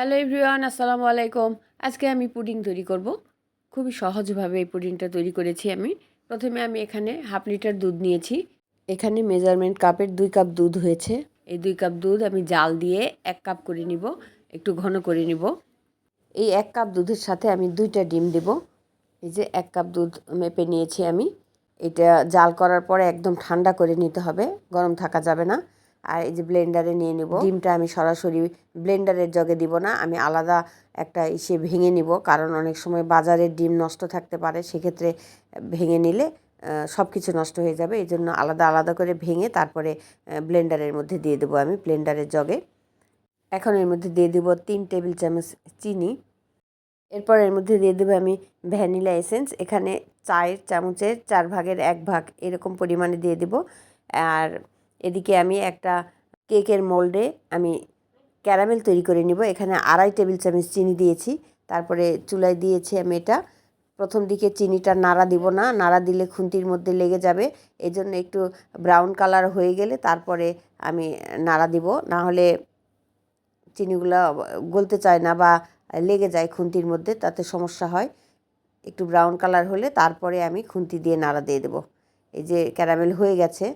Hello everyone আসসালামু আলাইকুম। আজকে আমি পুডিং তৈরি করব। খুবই সহজভাবে এই পুডিংটা তৈরি করেছি আমি। প্রথমে আমি এখানে হাফ লিটার দুধ নিয়েছি। এখানে মেজারমেন্ট কাপের দুই কাপ দুধ হয়েছে। এই দুই কাপ দুধ আমি জাল দিয়ে এক কাপ করে নিব, একটু ঘন করে নিব। এই এক কাপ দুধের সাথে আমি দুইটা ডিম দেব। এই যে এক কাপ দুধ মেপে নিয়েছি আমি। এটা জাল করার পরে একদম ঠান্ডা করে নিতে হবে, গরম থাকা যাবে না। আর এই যে ব্লেন্ডারে নিয়ে নেব। ডিমটা আমি সরাসরি ব্লেন্ডারের জগে দিব না, আমি আলাদা একটা ইসে ভেঙে নিব, কারণ অনেক সময় বাজারের ডিম নষ্ট থাকতে পারে, সেক্ষেত্রে ভেঙে নিলে সব কিছু নষ্ট হয়ে যাবে এই জন্য আলাদা আলাদা করে ভেঙে তারপরে ব্লেন্ডারের মধ্যে দিয়ে দেবো আমি ব্লেন্ডারের জগে। এখন এর মধ্যে দিয়ে দেবো তিন টেবিল চামচ চিনি। এরপর এর মধ্যে দিয়ে দেবো আমি ভ্যানিলা এসেন্স, এখানে চায়ের চামচের চার ভাগের এক ভাগ এরকম পরিমাণে দিয়ে দেবো। আর এদিকে আমি একটা কেকের মোল্ডে আমি ক্যারামেল তৈরি করে নিব। এখানে আড়াই টেবিল চামচ চিনি দিয়েছি। তারপরে চুলায় দিয়েছি আমি এটা। প্রথম দিকে চিনিটা নাড়া দিব না, নাড়া দিলে খুন্তির মধ্যে লেগে যাবে। এই জন্য একটু ব্রাউন কালার হয়ে গেলে তারপরে আমি নাড়া দিব। না হলে চিনিগুলো গলতে চায় না বা লেগে যায় খুন্তির মধ্যে, তাতে সমস্যা হয়। একটু ব্রাউন কালার হলে তারপরে আমি খুন্তি দিয়ে নাড়া দিয়ে দেবো। এই যে ক্যারামেল হয়ে গেছে।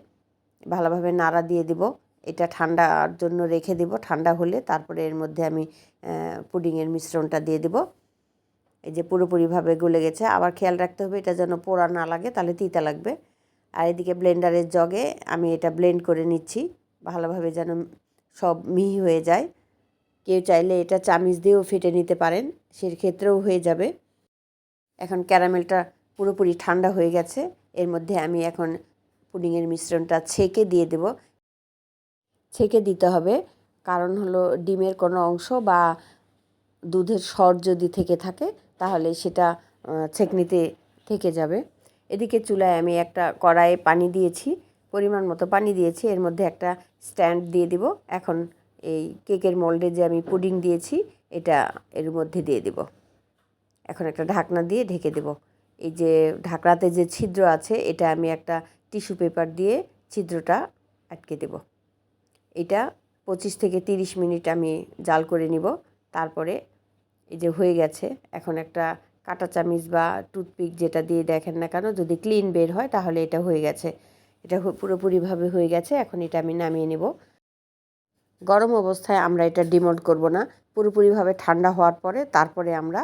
ভালোভাবে নাড়া দিয়ে দিব। এটা ঠান্ডার জন্য রেখে দেব। ঠান্ডা হলে তারপরে এর মধ্যে আমি পুডিংয়ের মিশ্রণটা দিয়ে দেব। এই যে পুরোপুরিভাবে গলে গেছে। আবার খেয়াল রাখতে হবে এটা যেন পোড়া না লাগে, তাহলে তিতা লাগবে। আর এদিকে ব্লেন্ডারের জগে আমি এটা ব্লেন্ড করে নিচ্ছি। ভালোভাবে যেন সব মিহি হয়ে যায়। কেউ চাইলে এটা চামিচ দিয়েও ফেটে নিতে পারেন। সেক্ষেত্রেও হয়ে যাবে। এখন ক্যারামেলটা পুরোপুরি ঠান্ডা হয়ে গেছে। এর মধ্যে আমি এখন পুডিংয়ের মিশ্রণটা ছেঁকে দিয়ে দেব। ছেঁকে দিতে হবে। কারণ হলো ডিমের কোনো অংশ বা দুধের স্বর যদি থেকে থাকে, তাহলে সেটা ছেঁকনিতে থেকে যাবে। এদিকে চুলায় আমি একটা কড়াইয়ে পানি দিয়েছি, পরিমাণ মতো পানি দিয়েছি। এর মধ্যে একটা স্ট্যান্ড দিয়ে দিব। এখন এই কেকের মোল্ডে যে আমি পুডিং দিয়েছি, এটা এর মধ্যে দিয়ে দেব। এখন একটা ঢাকনা দিয়ে ঢেকে দেব। এই যে ঢাকনাতে যে ছিদ্র আছে, এটা আমি একটা টিস্যু পেপার দিয়ে ছিদ্রটা আটকে দেব। এটা পঁচিশ থেকে তিরিশ মিনিট আমি জাল করে নিব। তারপরে এই যে হয়ে গেছে, এখন একটা কাটা চামিচ বা টুথপিক যেটা দিয়ে দেখেন না কেন, যদি ক্লিন বের হয় তাহলে এটা হয়ে গেছে। এটা পুরোপুরিভাবে হয়ে গেছে, এখন এটা আমি নামিয়ে নেব। গরম অবস্থায় আমরা এটা ডিমোল্ড করব না, পুরোপুরিভাবে ঠান্ডা হওয়ার পরে তারপরে আমরা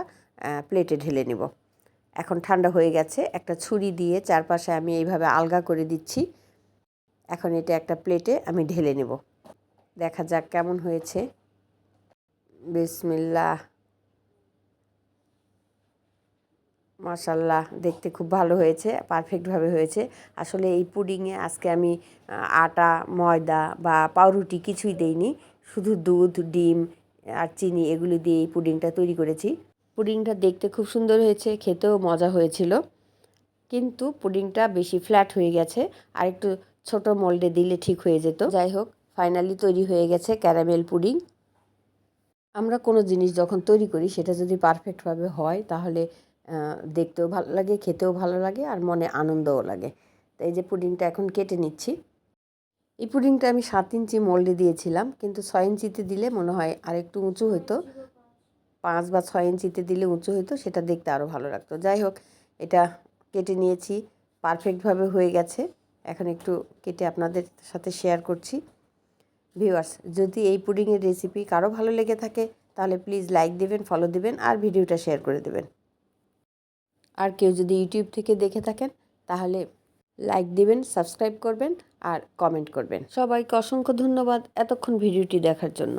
প্লেটে ঢেলে নেব। এখন ঠান্ডা হয়ে গেছে। একটা ছুরি দিয়ে চারপাশে আমি এইভাবে আলগা করে দিচ্ছি। এখন এটা একটা প্লেটে আমি ঢেলে নেব। দেখা যাক কেমন হয়েছে। বিসমিল্লা মাশাল্লাহ দেখতে খুব ভালো হয়েছে পারফেক্টভাবে হয়েছে। আসলে এই পুডিংয়ে আজকে আমি আটা, ময়দা বা পাউরুটি কিছুই দেইনি। শুধু দুধ, ডিম আর চিনি এগুলি দিয়ে এই পুডিংটা তৈরি করেছি। পুডিংটা দেখতে খুব সুন্দর হয়েছে, খেতেও মজা হয়েছিল। কিন্তু পুডিংটা বেশি ফ্ল্যাট হয়ে গেছে, আর একটু ছোট মোল্ডে দিলে ঠিক হয়ে যেত। যাই হোক ফাইনালি তৈরি হয়ে গেছে ক্যারামেল পুডিং আমরা কোনো জিনিস যখন তৈরি করি, সেটা যদি পারফেক্টভাবে হয়, তাহলে দেখতেও ভালো লাগে, খেতেও ভালো লাগে, আর মনে আনন্দও লাগে। তো এই যে পুডিংটা এখন কেটে নিচ্ছি। এই পুডিংটা আমি সাত ইঞ্চি মোল্ডে দিয়েছিলাম, কিন্তু ছয় ইঞ্চিতে দিলে মনে হয় আর একটু উঁচু হতো। পাঁচ বা ছয় ইঞ্চিতে দিলে উঁচু হতো সেটা দেখতে আরও ভালো লাগতো। যাই হোক, এটা কেটে নিয়েছি পারফেক্টভাবে হয়ে গেছে। এখন একটু কেটে আপনাদের সাথে শেয়ার করছি। ভিউয়ার্স যদি এই পুডিংয়ের রেসিপি কারও ভালো লেগে থাকে, তাহলে প্লিজ লাইক দেবেন ফলো দেবেন আর ভিডিওটা শেয়ার করে দেবেন। আর কেউ যদি ইউটিউব থেকে দেখে থাকেন, তাহলে লাইক দিবেন সাবস্ক্রাইব করবেন আর কমেন্ট করবেন। সবাইকে অসংখ্য ধন্যবাদ এতক্ষণ ভিডিওটি দেখার জন্য।